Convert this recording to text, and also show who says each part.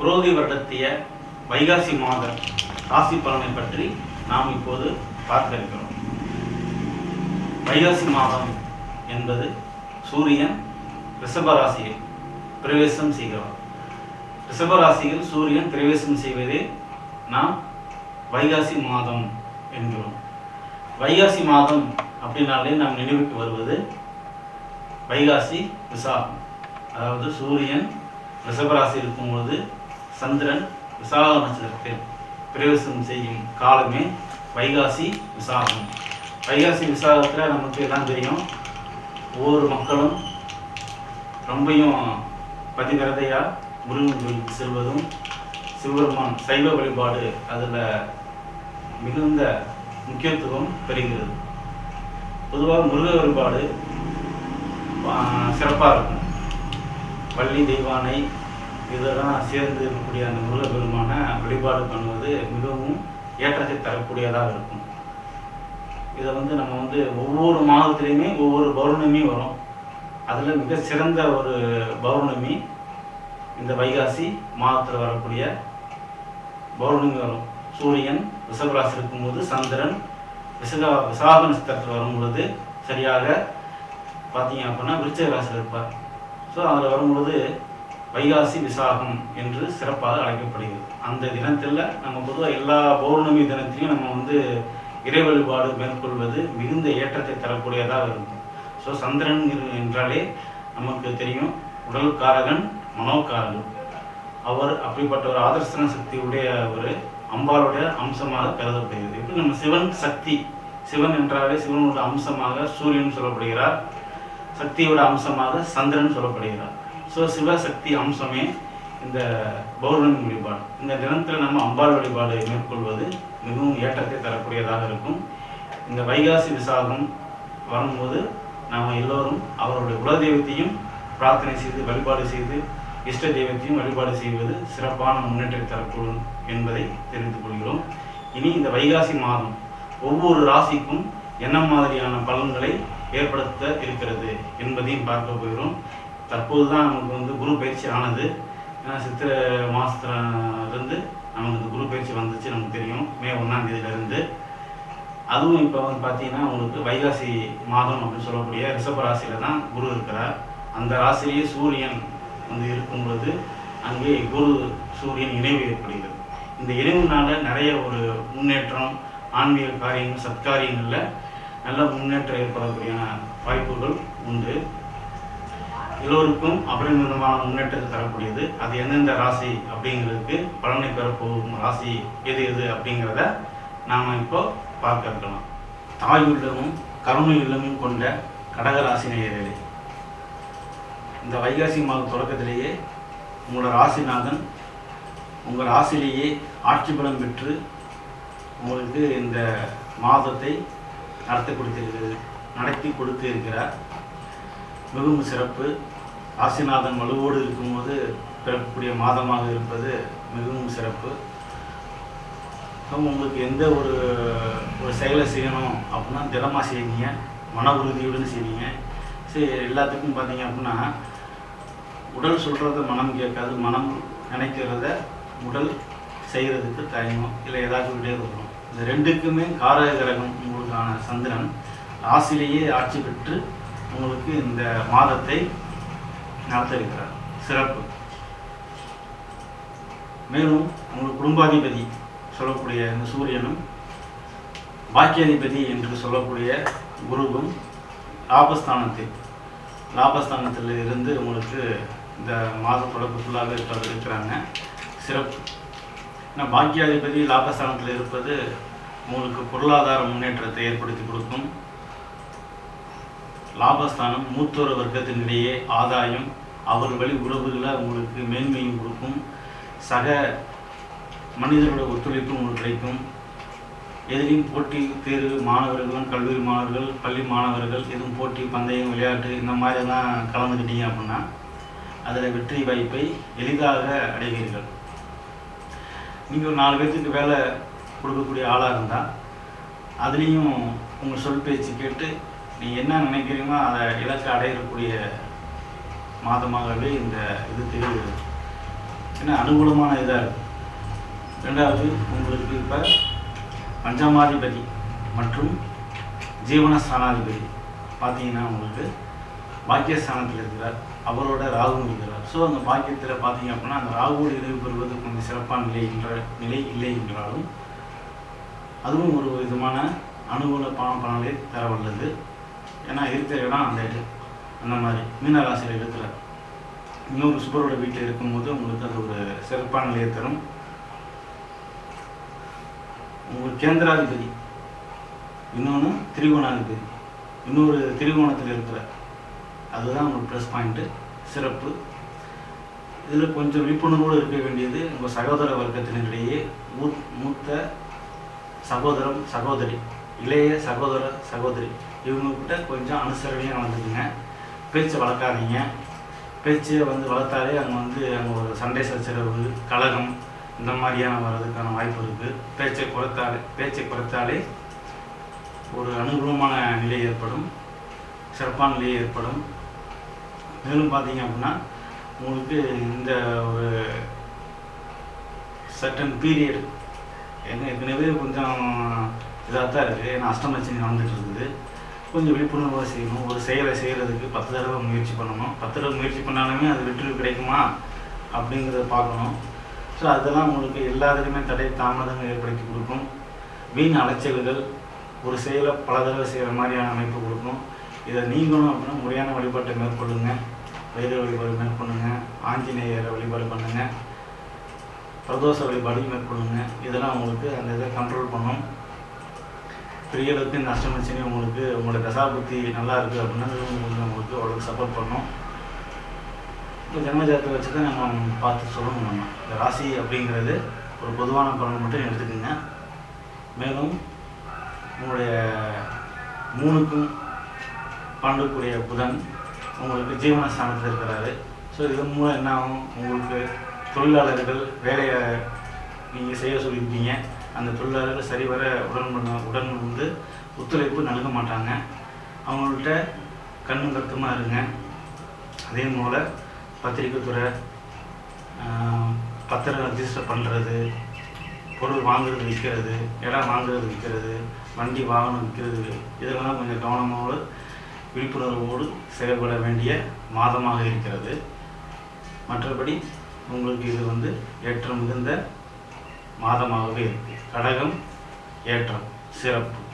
Speaker 1: புரோதி வருடத்திய வைகாசி மாத ராசி பலனை பற்றி நாம் இப்போது பார்க்க இருக்கிறோம். வைகாசி மாதம் என்பது சூரியன் ரிஷப ராசியில் பிரவேசம் செய்கிறார். ரிஷப ராசியில் சூரியன் பிரவேசம் செய்வதே நாம் வைகாசி மாதம் என்கிறோம். வைகாசி மாதம் அப்படின்னாலே நாம் நினைவுக்கு வருவது வைகாசி விசாகம். அதாவது சூரியன் ரிஷபராசி இருக்கும்பொழுது சந்திரன் விசாக நட்சத்திரத்தில் பிரவேசம் செய்யும் காலமே வைகாசி விசாகம். வைகாசி விசாகத்தில் நமக்கு எல்லாம் தெரியும் ஒவ்வொரு மக்களும் ரொம்பையும் பதிவிரதையாக முருகன் கோயிலுக்கு செல்வதும் சிவபெருமான் சைவ வழிபாடு அதில் மிகுந்த முக்கியத்துவம் பெறுகிறது. பொதுவாக முருக வழிபாடு சிறப்பாக இருக்கும். வள்ளி தெய்வானை இதெல்லாம் சேர்ந்து இருக்கக்கூடிய அந்த முருக பெருமான வழிபாடு பண்ணுவது மிகவும் ஏற்றத்தை தரக்கூடியதாக இருக்கும். இதை வந்து நம்ம வந்து ஒவ்வொரு மாதத்துலேயுமே ஒவ்வொரு பௌர்ணமி வரும். அதில் மிக சிறந்த ஒரு பௌர்ணமி இந்த வைகாசி மாதத்தில் வரக்கூடிய பௌர்ணமி வரும். சூரியன் ரிஷபராசி இருக்கும்போது சந்திரன் விசகா விசாக நட்சத்திரத்தில் வரும் பொழுது சரியாக பார்த்தீங்க அப்படின்னா விருச்சக ராசியில் இருப்பார். ஸோ அதில் வரும்பொழுது வைகாசி விசாகம் என்று சிறப்பாக அழைக்கப்படுகிறது. அந்த தினத்தில் நம்ம பொதுவாக எல்லா பௌர்ணமி தினத்திலையும் நம்ம வந்து இறை வழிபாடு மேற்கொள்வது மிகுந்த ஏற்றத்தை தரக்கூடியதாக இருக்கும். ஸோ சந்திரன் என்றாலே நமக்கு தெரியும் உடல் காரகன் மனோகாரகன். அவர் அப்படிப்பட்ட ஒரு ஆதர்சன சக்தி உடைய ஒரு அம்பாளுடைய அம்சமாக கருதப்படுகிறது. இப்போ நம்ம சிவன் சக்தி சிவன் என்றாலே சிவனோட அம்சமாக சூரியன் சொல்லப்படுகிறார் சக்தியோட அம்சமாக சந்திரன் சொல்லப்படுகிறார். ஸோ சிவசக்தி அம்சமே இந்த பௌர்ணமி வழிபாடு. இந்த தினத்தில் நம்ம அம்பாள் வழிபாடு மேற்கொள்வது மிகவும் ஏற்றத்தை தரக்கூடியதாக இருக்கும். இந்த வைகாசி விசாகம் வரும்போது நாம் எல்லோரும் அவருடைய குலதெய்வத்தையும் பிரார்த்தனை செய்து வழிபாடு செய்து இஷ்ட தெய்வத்தையும் வழிபாடு செய்வது சிறப்பான முன்னேற்றம் தரக்கூடும் என்பதை தெரிந்து கொள்கிறோம். இனி இந்த வைகாசி மாதம் ஒவ்வொரு ராசிக்கும் என்ன மாதிரியான பலன்களை ஏற்படுத்த இருக்கிறது என்பதையும் பார்க்க போகிறோம். தற்போது தான் நமக்கு வந்து குரு பயிற்சி ஆனது. ஏன்னா சித்திரை மாதத்துலேருந்து நமக்கு இந்த குரு பயிற்சி வந்துச்சு நமக்கு தெரியும். மே ஒன்றாம் தேதியிலேருந்து. அதுவும் இப்போ வந்து பார்த்தீங்கன்னா உங்களுக்கு வைகாசி மாதம் அப்படின்னு சொல்லக்கூடிய ரிஷப ராசியில் தான் குரு இருக்கிறார். அந்த ராசியிலேயே சூரியன் வந்து இருக்கும் பொழுது அங்கே குரு சூரியன் இணைவு ஏற்படுகிறது. இந்த இணைவுனால நிறைய ஒரு முன்னேற்றம் ஆன்மீக காரியங்கள் சத்காரியங்களில் நல்ல முன்னேற்றம் ஏற்படக்கூடிய வாய்ப்புகள் உண்டு. எல்லோருக்கும் அபரிமிதமான முன்னேற்றத்தை தரக்கூடியது. அது எந்தெந்த ராசி அப்படிங்கிறதுக்கு பலனை பெறப்போகும் ராசி எது எது அப்படிங்கிறத நாம் இப்போ பார்க்க இருக்கலாம். தாய் உள்ளமும் கருணை உள்ளமும் கொண்ட கடகராசி நேயர்களே. இந்த வைகாசி மாத தொடக்கத்திலேயே உங்களோட ராசிநாதன் உங்கள் ராசியிலேயே ஆட்சி பலம் பெற்று உங்களுக்கு இந்த மாதத்தை நடத்தி கொடுத்திருக்கிறது நடத்தி கொடுத்து இருக்கிறார் மிகவும் சிறப்பு. காசிநாதன் வலுவோடு இருக்கும்போது பிறக்கக்கூடிய மாதமாக இருப்பது மிகவும் சிறப்பு. உங்களுக்கு எந்த ஒரு ஒரு செயலை செய்யணும் அப்படின்னா திடமாக செய்வீங்க மன உறுதியுடன் செய்வீங்க. சரி எல்லாத்துக்கும் பார்த்தீங்க அப்படின்னா உடல் சொல்கிறத மனம் கேட்காது மனம் நினைக்கிறத உடல் செய்கிறதுக்கு தயங்கும். இல்லை ஏதாவது விடே வரும். இந்த ரெண்டுக்குமே காரக கிரகம் உங்களுக்கான சந்திரன். ராசிலேயே ஆட்சி பெற்று உங்களுக்கு இந்த மாதத்தை நடத்திருக்கிறார் சிறப்பு. மேலும் உங்கள் குடும்பாதிபதி சொல்லக்கூடிய இந்த சூரியனும் பாக்கியாதிபதி என்று சொல்லக்கூடிய குருவும் லாபஸ்தானத்தில் லாபஸ்தானத்தில் இருந்து உங்களுக்கு இந்த மாத தொடக்க ஃபுல்லாகவே இருக்கிறாங்க. சிறப்பு. ஏன்னா பாக்கியாதிபதி லாபஸ்தானத்தில் இருப்பது உங்களுக்கு பொருளாதார முன்னேற்றத்தை ஏற்படுத்தி கொடுக்கும். லாபஸ்தானம் மூத்தோர் வர்க்கத்தினிடையே ஆதாயம் அவர் வழி உறவுகளை உங்களுக்கு மேன்மையும் கொடுக்கும். சக மனிதர்களோட ஒத்துழைப்பும் உங்களுக்கு கிடைக்கும். எதிலையும் போட்டி தேர்வு மாணவர்களும் கல்லூரி மாணவர்கள் பள்ளி மாணவர்கள் எதுவும் போட்டி பந்தயம் விளையாட்டு இந்த மாதிரிலாம் கலந்துக்கிட்டீங்க அப்படின்னா அதில் வெற்றி வாய்ப்பை எளிதாக அடைவீர்கள். நீங்கள் ஒரு நாலு பேர்த்துக்கு வேலை கொடுக்கக்கூடிய ஆளாக இருந்தால் அதுலேயும் உங்கள் சொல் பேச்சு கேட்டு நீங்கள் என்ன நினைக்கிறீங்களோ அதை இலக்கை அடையக்கூடிய மாதமாகவே இந்த இது தெரிகிறது ஏன்னா அனுகூலமான இதாக இருக்கும் ரெண்டாவது உங்களுக்கு இப்போ பஞ்சமாதிபதி மற்றும் ஜீவனஸ்தானாதிபதி பார்த்தீங்கன்னா உங்களுக்கு பாக்கியஸ்தானத்தில் இருக்கிறார். அவரோட ராகு இருக்கிறார். ஸோ அந்த பாக்கியத்தில் பார்த்தீங்க அப்படின்னா அந்த ராகுவோடு இணைவு பெறுவது கொஞ்சம் சிறப்பான நிலை என்ற நிலை இல்லை என்றாலும் அதுவும் ஒரு விதமான அனுகூல பணம் பலனை தர வல்லது ஏன்னா இருக்கிற இடம் அந்த இது அந்த மாதிரி மீனராசியில் இடத்துல இன்னொரு சுபரோட வீட்டில் இருக்கும்போது உங்களுக்கு அது ஒரு சிறப்பான நிலையை தரும். உங்களுக்கு கேந்திராதிபதி இன்னொன்று திரிகோணாதிபதி. இன்னொரு திரிகோணத்தில் இருக்கிற அதுதான் உங்களுக்கு ப்ளஸ் பாயிண்ட்டு சிறப்பு. இதில் கொஞ்சம் விழிப்புணர்வோடு இருக்க வேண்டியது உங்கள் சகோதர வர்க்கத்தினரிடையே மூ மூத்த சகோதரம் சகோதரி இளைய சகோதர சகோதரி இவங்கக்கிட்ட கொஞ்சம் அனுசரணையாக நடந்துக்குங்க. பேச்சை வளர்க்காதீங்க. பேச்சை வந்து வளர்த்தாலே அங்கே வந்து அங்கே ஒரு சண்டை சச்சரவு கழகம் இந்த மாதிரியான வர்றதுக்கான வாய்ப்பு இருக்குது பேச்சை குறைத்தாலே பேச்சை குறைத்தாலே ஒரு அனுகூலமான நிலை ஏற்படும். சிறப்பான நிலை ஏற்படும். மேலும் பார்த்தீங்க அப்படின்னா உங்களுக்கு இந்த ஒரு சர்டன் பீரியட் என்ன ஏற்கனவே கொஞ்சம் இதாக தான் இருக்குது ஏன்னா அஷ்டமச்சனி வந்துட்டு இருக்குது. கொஞ்சம் விழிப்புணர்வாக செய்யணும். ஒரு செயலை செய்கிறதுக்கு பத்து தடவை முயற்சி பண்ணணும். பத்து தடவை முயற்சி பண்ணாலுமே அது வெற்றி கிடைக்குமா? அப்படிங்கிறத பார்க்கணும். ஸோ அதெல்லாம் உங்களுக்கு எல்லாத்துலேயுமே தடை தாமதங்கள் ஏற்படுத்தி கொடுக்கும். வீண் அலைச்சல்கள் ஒரு செயலை பல தடவை செய்கிற மாதிரியான அமைப்பு கொடுக்கும். இதை நீங்களும் அப்படின்னா முறையான வழிபாட்டை மேற்கொள்ளுங்க. வைர வழிபாடு மேற்கொள்ளுங்க. ஆஞ்சநேயரை வழிபாடு பண்ணுங்கள் பிரதோஷ வழிபாடு மேற்கொள்ளுங்க. இதெல்லாம் உங்களுக்கு அந்த இதை கண்ட்ரோல் பண்ணும். பெரிய அளவுக்கு இந்த அஷ்டமச்சனி உங்களுக்கு உங்களோட தசாபுத்தி நல்லா இருக்குது அப்படின்னா உங்களுக்கு உங்களுக்கு அவ்வளோக்கு சப்போர்ட் பண்ணும். இப்போ ஜென்மஜாதத்தை வச்சு தான் நம்ம பார்த்து சொல்லணும் நம்ம. இந்த ராசி அப்படிங்கிறது ஒரு பொதுவான பலன் மட்டும் எடுத்துக்கோங்க. மேலும் உங்களுடைய மூணுக்கும் பன்னெண்டுக்குரிய புதன் உங்களுக்கு ஜீவனஸ்தானத்தில் இருக்கிறாரு. ஸோ இதன் மூலம் என்ன ஆகும்? உங்களுக்கு தொழிலாளர்கள் வேலையை நீங்கள் செய்ய சொல்லியிருக்கீங்க. அந்த தொழிலாளர்கள் சரிவர உடன் உடன் வந்து ஒத்துழைப்பு நல்க மாட்டாங்க. அவங்கள்ட்ட கண்ணும் கருத்துமாக இருங்க. அதே போல் பத்திரிக்கை துறை பத்திரம் ரெஜிஸ்டர் பண்ணுறது பொருள் வாங்குறது விற்கிறது இடம் வாங்குறது விற்கிறது வண்டி வாகனம் விற்கிறது இதெல்லாம் கொஞ்சம் கவனமோடு விழிப்புணர்வோடு செயல்பட வேண்டிய மாதமாக இருக்கிறது. மற்றபடி உங்களுக்கு இது வந்து ஏற்றம் மிகுந்த மாதமாகவே இருக்குது கடகம் ஏற்றம் சிறப்பு.